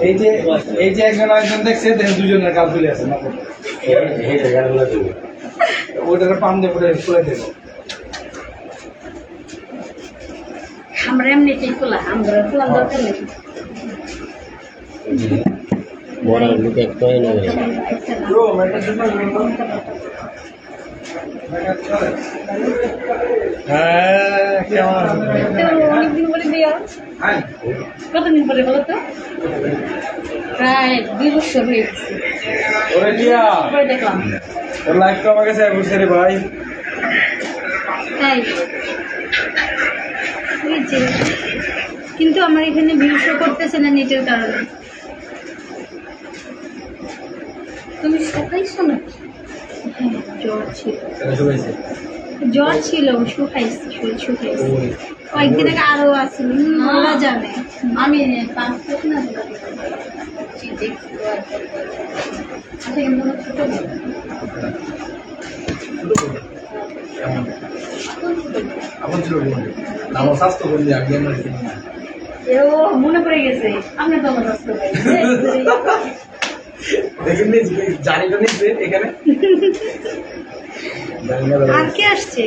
এই যে এই যে একজন আরেকজন দেখছে দুজনের কাজ তুলে আছে না পাম দিয়ে পুরো খুলে দেবো আমরা এমনিতেই খোলা আমরা খোলা দরকার নেই। বড় লোক একটা নেই ব্রো মেটার জন্য হ্যাঁ কেমন? আছে অনেকদিন হাই কতদিন পরে বলো তো? প্রায় দুই বছর হয়ে গেছে। দেখলাম। লাইফ তো আমার কাছে ভাই। তাই? কিন্তু আমার এখানে ভিউশো করতেছে না নেটের কারণে। তুমি শুকাইছো না হ্যাঁ জ্বর ছিল। জ্বর ছিল শুকাইছে শরীর শুকাইছে। কয়েকদিন আগে আরও আছিল ওরা জানে আমি আচ্ছা স্বাস্থ্য মনে পড়ে গেছে। আপনি তো আমার রাস্তা পাই দেখেন জানি তো নিচ্ছে এখানে। আর কে আসছে।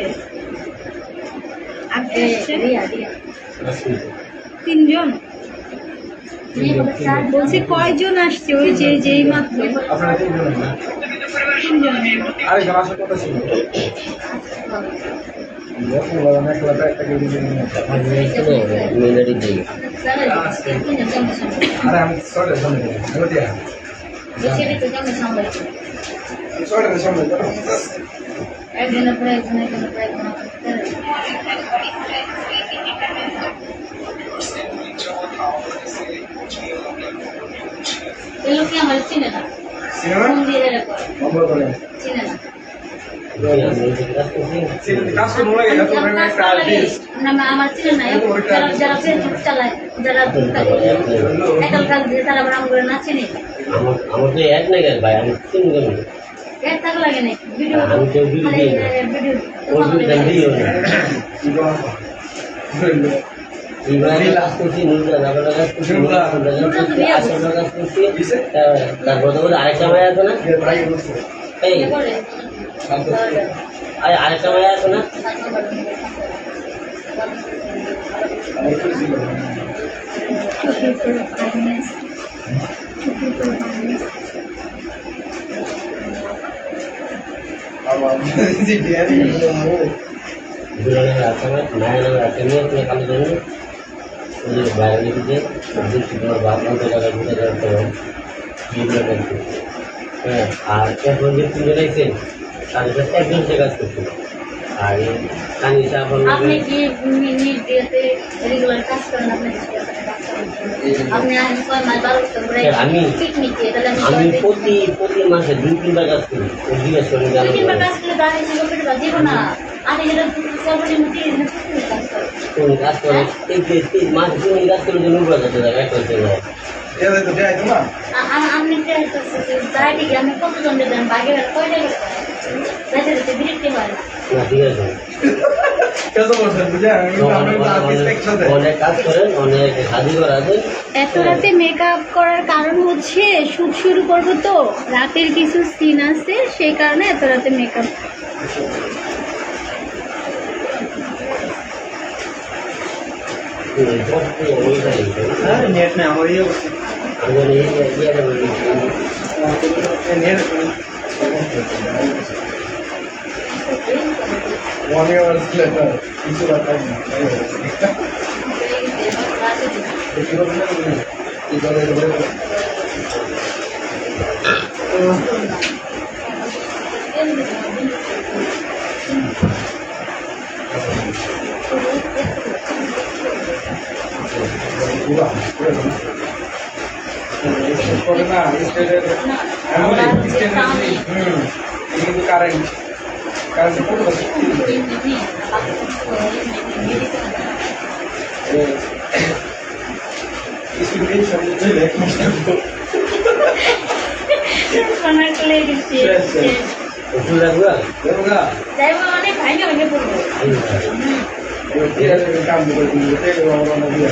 আর কে আসছে? তিনজন? বলছি কয়জন আসছে ওই যে যেই মাত্র? আপনারা তিনজন আমি সরে সামনে হ্যালো টিয়া সরে সামনে একজনের পরে একজন একজনের পরে একজন এই লোককে আমার চিনে না চিনে না আমার চিনে না যারা ফেসবুক চালায় যারা একাল কাল দিয়ে তারা আমার না চিনে আমার তো এক নাই ভাই আমি চিনি তারপর তো আরেকটা মায়া আছে না? এই। আরেকটা মায়া আছে না? আর এখন যে তুমি রেখেছেন তাদের সাথে একজন সে কাজ করছে আর এখন আপনি কি নিজ রেগুলার কাজ করেন আপনি ধরে আমি আমি প্রতি প্রতি মাসে দুই তিনবার কাজ করি। জিজ্ঞেস করি। কাজ করি। তিন মাস তিন কাজ করে যে নুরুল্লাহ যাতে টাকা একটা হচ্ছে না আ- আ- আপনি দাঁড়িয়ে কি আমি কতজন দেবেন? বাকি কয় এত রাতে মেকআপ করার কারণ হচ্ছে শুট শুরু করব তো। রাতের কিছু সিন আছে, সেই কারণে এত রাতে মেকআপ নেট নেই আমার ইয়ে করছে নেট ওয়ান ইয়ার লেটার কিছু রাখা না করে না স্টেজের হুম কিন্তু কারেন্ট কারেন্ট পুরো স্টুডেন্ট সামনে চলে এক মাস থাকব সোনার কোলে দিচ্ছি ওষুধ রাখবা দেখো না যাই হোক অনেক ভাঙে ভেঙে পড়ব এবার দিয়ে আসবে কাম করে দিলে দেখো আমার অনেক দিয়ে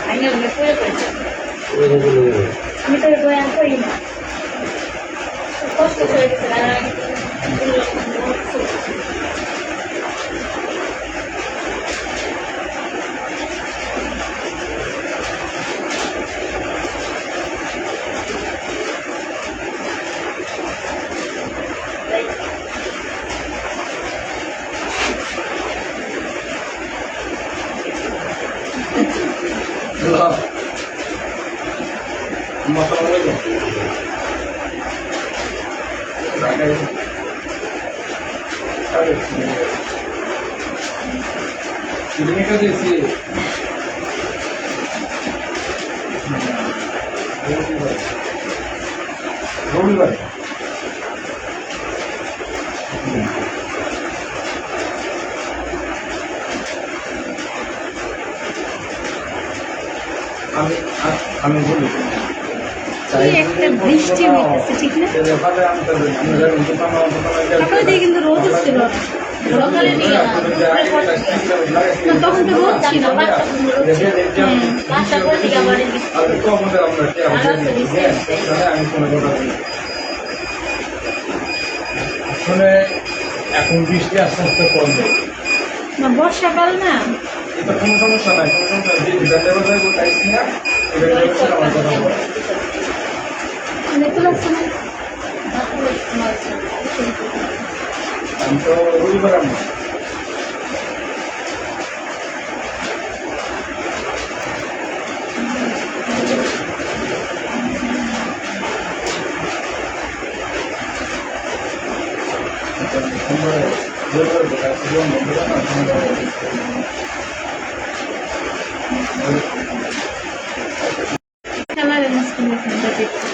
ভাঙে ভাঙে পড়ে পড়েছে ওরকম কোনো ইয়ে নেই। আমি তো বয়ান করি না 本当に。দিয়েছি রবিবার আমি আমি বলি একটা বৃষ্টি হইতেছে, ঠিক না? দিয়ে কিন্তু রোদ ছিল আসলে এখন বৃষ্টি আস্তে আস্তে কমবে। না বর্ষাকাল না। এটা কোনো সমস্যা নাই কোনো সমস্যা যে আমার কথা বলে না। আমি তো ফোনটা দেখতে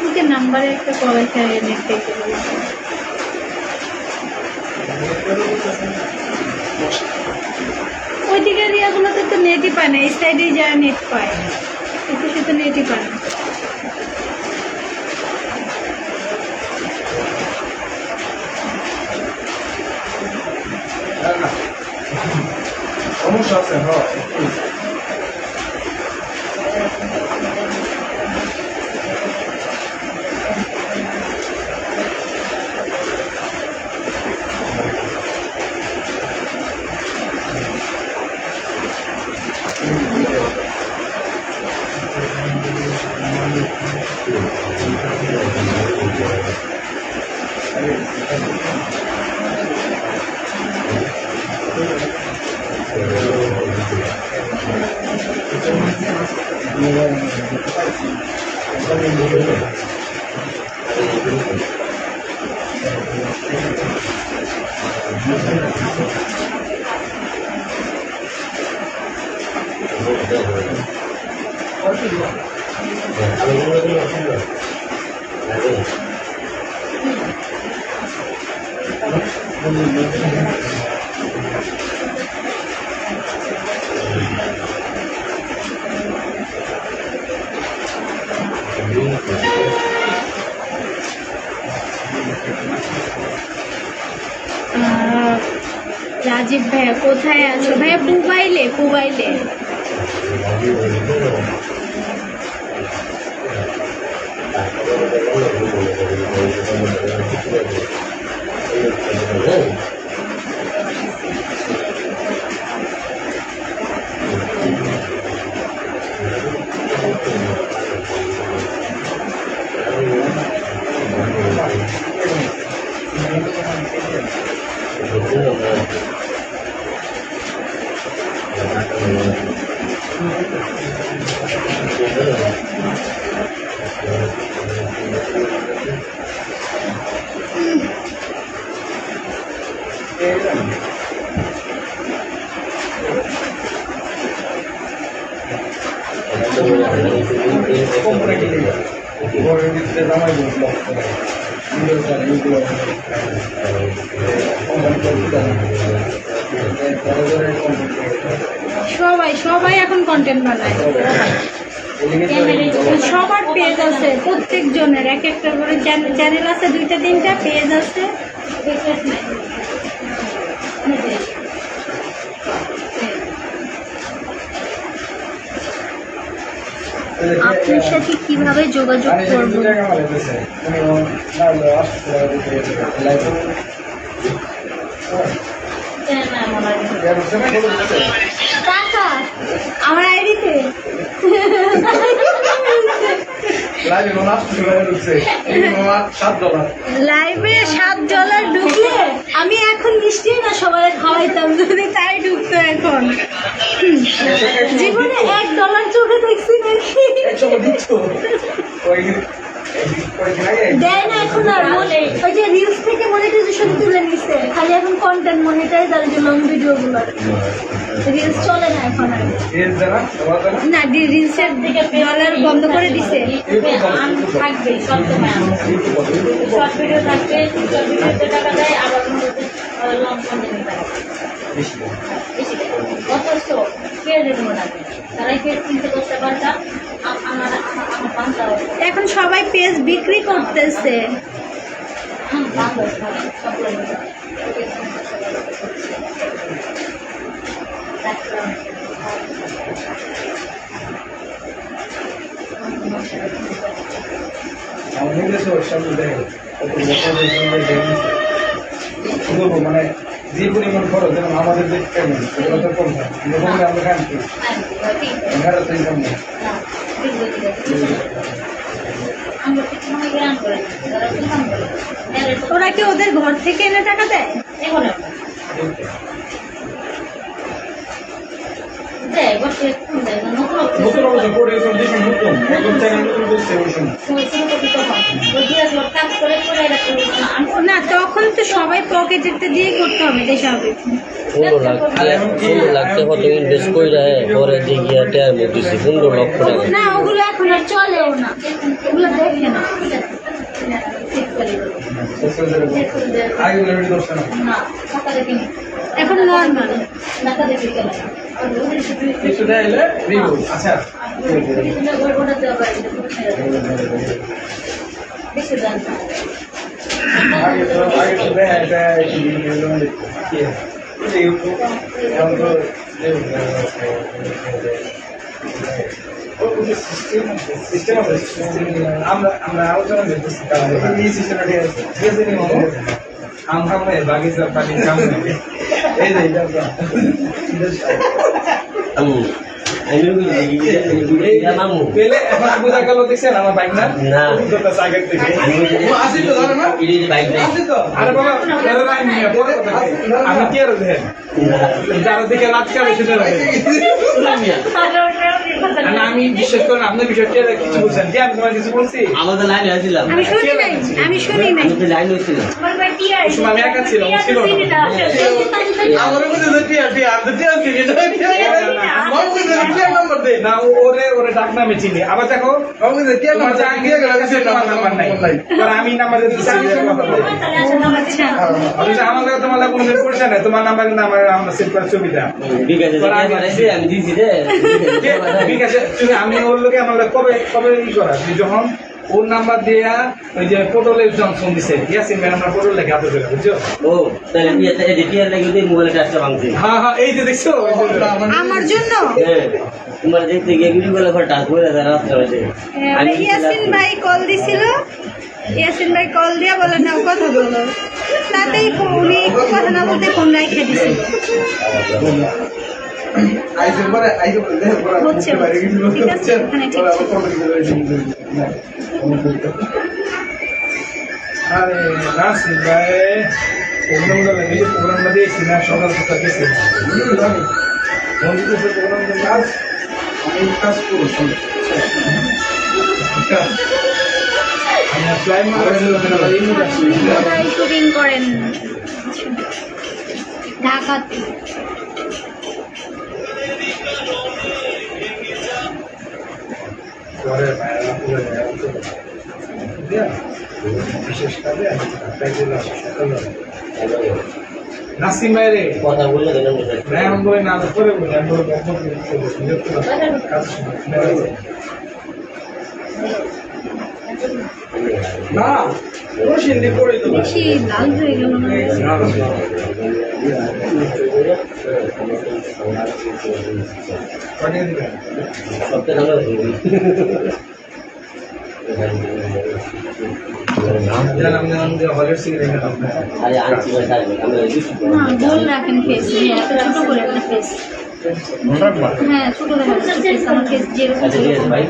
ওকে নাম্বারে একটা কল খেয়ে নেট বলেছে ওই দিকের ইয়াগুলোতে তো নেটই পায় না, এই সাইডে যারা নেট পায়, একটু তো নেটই পায় না। সমস্যা আছে হ্যাঁ। আমি রাজীব ভাইয়া কোথায় আছো? ভাইয়া পুবাইলে পুবাইলে। বড় সবাই সবাই এখন কন্টেন্ট বানায়। সবার পেজ আছে প্রত্যেকজনের এক একটা করে চ্যানেল আছে দুইটা তিনটা পেজ আছে। আপনার সাথে কীভাবে যোগাযোগ করব টাকা আমার আইডিতে। লাইভে মনে আটশো ঢুকছে মামা সাত ডলার লাইভে সাত ডলার ঢুকলে আমি এখন মিষ্টি না সবাই খাওয়াইতাম যদি তাই ঢুকতো এখন জীবনে এক ডলার চোখে দেখছি নাকি দেয় না এখন আর ওই যে রিলস থেকে মনিটাইজেশন তুলে নিছে। খালি এখন কন্টেন্ট মনিটাইজ আর যে লং ভিডিও গুলো রিলস চলে না এখন আর। না রিলসের দিকে ডলার বন্ধ করে দিছে। থাকবে, সব সময় শর্ট ভিডিও থাকবে শর্ট ভিডিওতে টাকা দেয়, আবার লং কন্টেন্ট বেশি বেশি অথচ কে দেবো না তারাই কে কিনতে করতে পারতাম। আমার আমার- আমার পান্তা এখন সবাই পেজ বিক্রি করতেছে। দেখে মানে যে পরিমাণ খরচ যেমন আমাদের সেগুলো তো কম হয় আমরা তো ইনকাম নেই ওরা কি ওদের ঘর থেকে এনে টাকা দেয়? দেয় নতুন নতুন না তখন তো সবাই পকেটেতে দিয়ে করতে হবে স্বাভাবিক। পনেরো লাখ পনেরো লাখ টাকা তো ইনভেস্ট করে যায় পরে যে গিয়া টায়ার মধ্যে পনেরো লক্ষ টাকা। না ওগুলো এখন আর চলেও না ওগুলো দেখে না। এখন নর্মাল আচ্ছা। আমরা আমরা আলোচনা করতেছি এই সিস্টেমটা ঠিক আছে ঠিক আছে নি মামু আমরা আমরা বাগিচা পানি কাম এই যে এটা আমি আমি মামু পেলে এখন বুঝা গেল দেখছেন আমার বাইক না না। অভিজ্ঞতা আগের থেকে আমি আসি তো জানো না এটা যে বাইক দেয় আসি তো আরে বাবা এর লাইন নিয়ে পরে আমি কি আর দেখেন যারা দিকে রাত কালে শুনে আমি বিশ্বাস করেন আপনার বিষয় কে কিছু বলছেন যে আমি তোমার কিছু বলছি আমাদের লাইনে আসছিলাম আমি শুনি নাই আমি শুনি নাই আমি তো লাইন হয়েছিলাম আমি একা ছিলাম ছিল না আমার মধ্যে টিয়া টিয়া আমি টিয়া চিনি না আমার মধ্যে টিয়া নাম্বার দে না ওরে ওরে ডাক নামে চিনি। আবার দেখো আমার নাম্বার জানি দিয়ে গেল তোমার নাম্বার নাই। আমি নাম্বার দেই। আচ্ছা। আমার কাছে তোমার কোনো তোমার নাম্বার কিন্তু আমার আমরা সেভ করার সুবিধা। ঠিক আছে তুমি আমি ওর লোকে আমার কবে কবে ই করা? যখন ওর নাম্বার দিয়া ওই যে পটলের জনসন দিছে। ইয়াসিন ম্যান আমরা পটল লেখা হাতে দিলাম বুঝছ? ও তাহলে বিয়ে এডিটিয়ার লাগে তুই মোবাইলে টাচটা ভাঙছি। হ্যাঁ হ্যাঁ এই যে দেখছ আমার জন্য? হ্যাঁ তোমার দেখতে গিয়ে ভিডিও কলে টাচ করে দেয় রাত্রে হয়েছে মানে ইয়াসিন ভাই কল দিছিল। ইয়াসিন ভাই কল দিয়া বলে না কথা বলো। তাতেই উনি কথা না বলতে ফোন রাখে দিছিল হচ্ছে, ঠিক আছে, গেছিল আরে নাসিম ভাই। প্রোগ্রামগুলো লাগে প্রোগ্রাম না সকাল সকাল গেছি মন্দির প্রোগ্রাম কাজ আমি কাজ করব আমি শুটিং করেন। ঢাকাতে। পরে বাইরে পুরো বিশেষ কাজে আমি নাসিম কথা বললে না করে না করে বলি আমি না করে দেবো বেশি লাল হয়ে গেল না করে হ্যাঁ, ছোট দেখা ভাই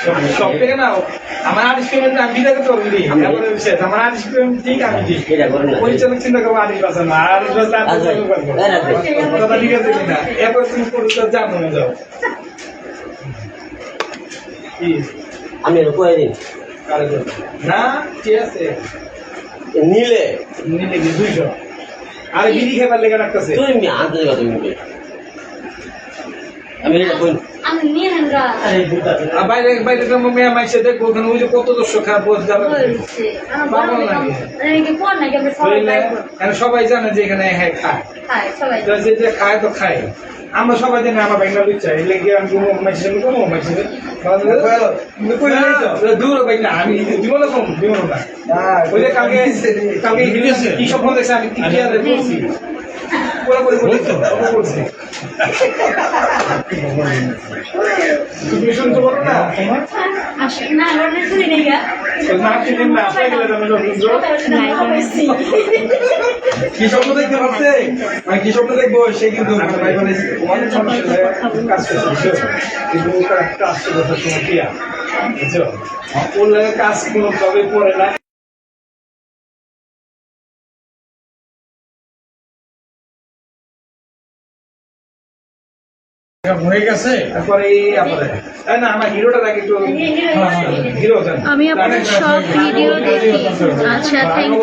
সপ্তাহে না আমার আর্টিস্ট পেমেন্ট আমি বিদায় করতে পারব নি এমন আমার আর্টিস্ট পেমেন্ট ঠিক আমি না পরিচালক চিন্তা করব আর্টিস্ট পাশে না আর বাস করব। কথা ঠিক আছে কিনা এরপর তুমি পরিচালক জানো না যাও আমি কয়ে দিন না ঠিক আছে? নিলে। নিলে দুইশো। আর বিড়ি খেবার লেগে রাখতেছে তুমি আনতে দেবা তুমি আমি এটা কই আমি নিয়ে নেন গা আর বাইরে বাইরে মেয়ে মাইসে দেখব ওখানে। ওই যে কত দর্শক খারাপ আমরা সবাই জানে যে এখানে হ্যাঁ খায়। যে খায় তো খায়। আমরা সবাই জানি আমার বাইনা লুচ্ছা এলে গিয়ে আমি কোনো দূর বাইনা আমি জীবন কম জীবন না। ওই যে কালকে কালকে কি স্বপ্ন দেখছে আমি কি বলছি তুমি পারো না কি স্বপ্ন দেখতে পাচ্ছে আমি কি স্বপ্ন দেখব সে কিন্তু মানে মানে হয়ে কাজ করছে কিন্তু কাজ কোনো তবে পড়ে না আমি আপনার সব ভিডিও দেখি। আচ্ছা থ্যাংক ইউ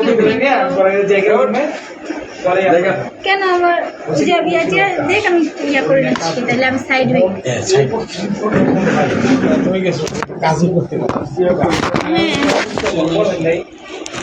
কেন আমার দেখ আমি ইয়া করে নিচ্ছি তাহলে আমি সাইড হই। কাজও করতে হ্যাঁ।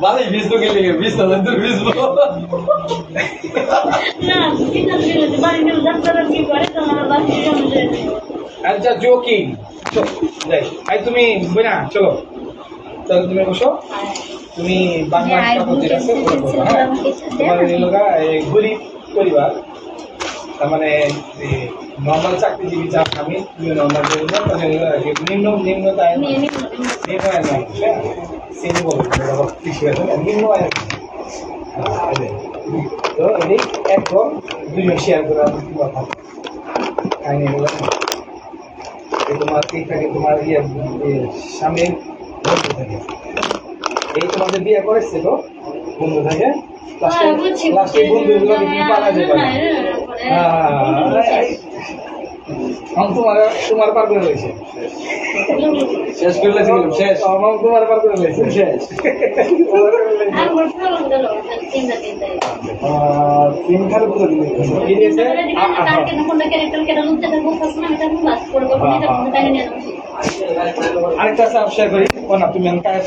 ভালোই ভিজবো ভিজতে ভিজবো কি করে? তোমার বাড়ি জমে আচ্ছা জোকিং। আই তুমি বুঝা চলো। তাহলে তুমি বসো। তুমি বাংলা যে একটা পত্রিকা আছে হ্যাঁ? তোমার এই লোকা গরিব পরিবার তার মানে নর্মাল চাকরিজীবী যা আমি তুমি নর্মাল নিম্ন নিম্ন তাই নিম্ন আয় নয় হ্যাঁ শ্রেণি বলো কৃষি আছে না, নিম্ন আয় হ্যাঁ, যে। তো এই একদম দুজন শেয়ার করে আমি কি কথা কাহিনী হলো এই তোমার এই থাকে তোমার ইয়ে স্বামীর বন্ধু থাকে। এই তোমাদের বিয়ে করেছে তো বন্ধু থাকে লাস্টে লাস্টে বন্ধুগুলো পালা যেতে পারে। হ্যাঁ। তোমার তোমার পার আরেকটা করি তুমি কাজ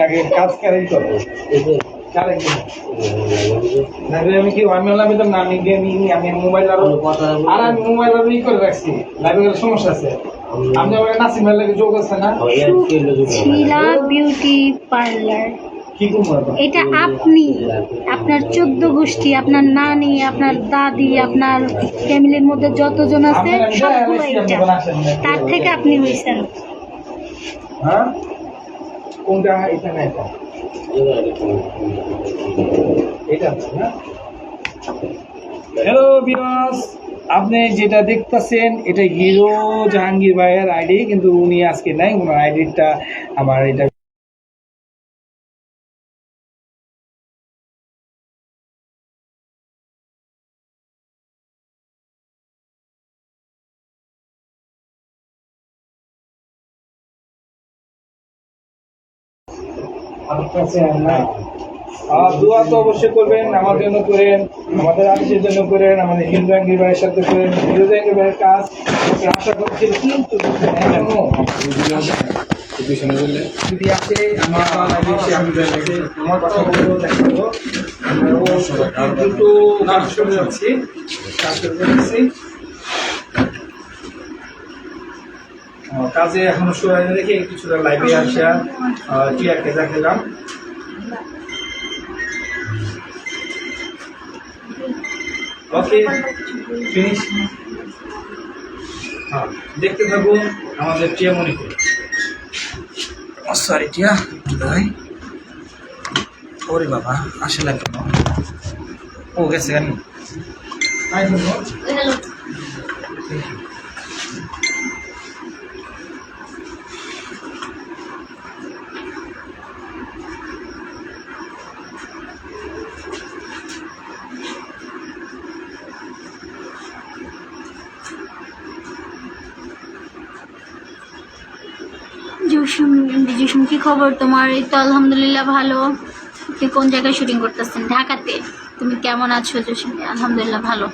আগে কাজ করাই না আমি কি আমি হলাম না আমি গেমি আমি মোবাইল আরও আর আমি মোবাইল আরও ই করে রাখছি। লাইভে সমস্যা আছে। আপনি আমার নাসিম ভাই লাগে যোগ আছে না? Shila beauty parlour. এটা আপনি আপনার চোদ্দ গোষ্ঠী আপনার নানি আপনার দাদি আপনার ফ্যামিলির মধ্যে যতজন আছে সবগুলো এটা তার থেকে আপনি হয়েছেন হ্যাঁ? কোনটা এটা না এটা হ্যালো বিনাস আপনি যেটা দেখতেছেন, এটা হিরো জাহাঙ্গীর ভাইয়ের আইডি কিন্তু উনি আজকে নাই। ওনার আইডিটা আমার, এটা কাছে আর নাই আর দোয়া তো অবশ্যই করবেন, আমার জন্য করেন, আমাদের আদেশের জন্য করেন, আমাদের হিন্দু জাহাঙ্গীর ভাইয়ের সাথে করেন, হিন্দু জাহাঙ্গীর ভাইয়ের কাজ আশা করছি কিন্তু আমার কথা বলব দেখাবো আমরা কাজ করে যাচ্ছি কাজ করে যাচ্ছি। কাজে এখনও সময় রেখে কিছুটা লাইভে আসা টিয়াকে দেখালাম ওকে ফিনিশ হ্যাঁ দেখতে থাকুন আমাদের টিয়া মণিপুর। সরি টিয়া ভাই। ওরে বাবা আসে না কেন? ও গেছে কেন? I don't know hello Jusum Jusum কি খবর তোমার? এই তো আলহামদুলিল্লাহ ভালো। তুমি কোন জায়গায় শুটিং করতেছেন? ঢাকাতে। তুমি কেমন আছো? জুসুম আলহামদুলিল্লাহ ভালো।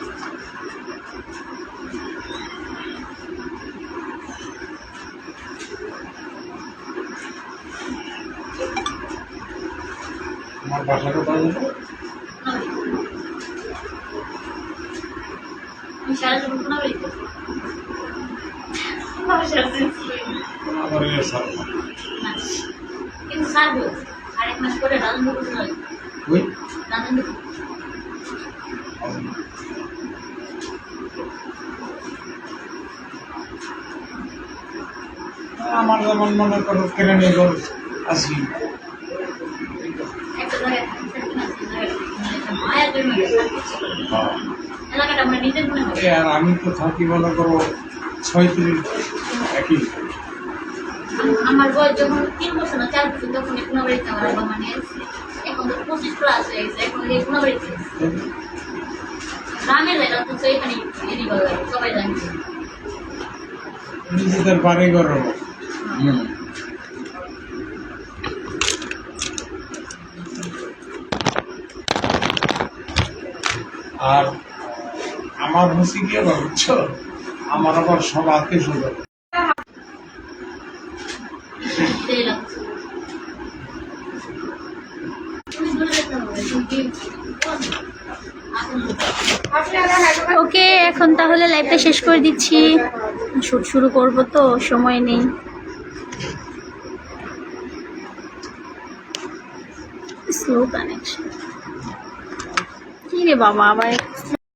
সারা জীবন আমার স্যার কিন্তু আরেক মাস করে রাজনীতি করতে রাজনীতি আমার যেমন মনে করো কেরানি ঘর আসি একটা জায়গায় থাকতে থাকতে না সেই জায়গায় একটা মায়া জন্মে গেছে আর কিছু না। এলাকাটা আমার নিজের হবে এ আর আমি তো থাকি মনে করো ছয়ত্রিশ একই। আমার বয়স যখন তিন বছর না চার বছর তখন কোনো বাড়িতে আমার বাবা মানে। এখন তো পঁচিশ প্লাস হয়ে গেছে এখন এই কোনো বাড়িতে এসেছে। গ্রামে তো এখানে সবাই জানে নিজেদের বাড়ি ঘর আর আমার হচ্ছে কি আবার বুঝছ আমার আবার সব আত্মীয় স্বজন সেই লাগছে তুমি দূরে যেতে হবে তুমি কি এখন ওকে এখন তাহলে লাইফটা শেষ করে দিচ্ছি। শুট শুরু করব তো, সময় নেই। স্লো কানেকশন কি রে বাবা, আবার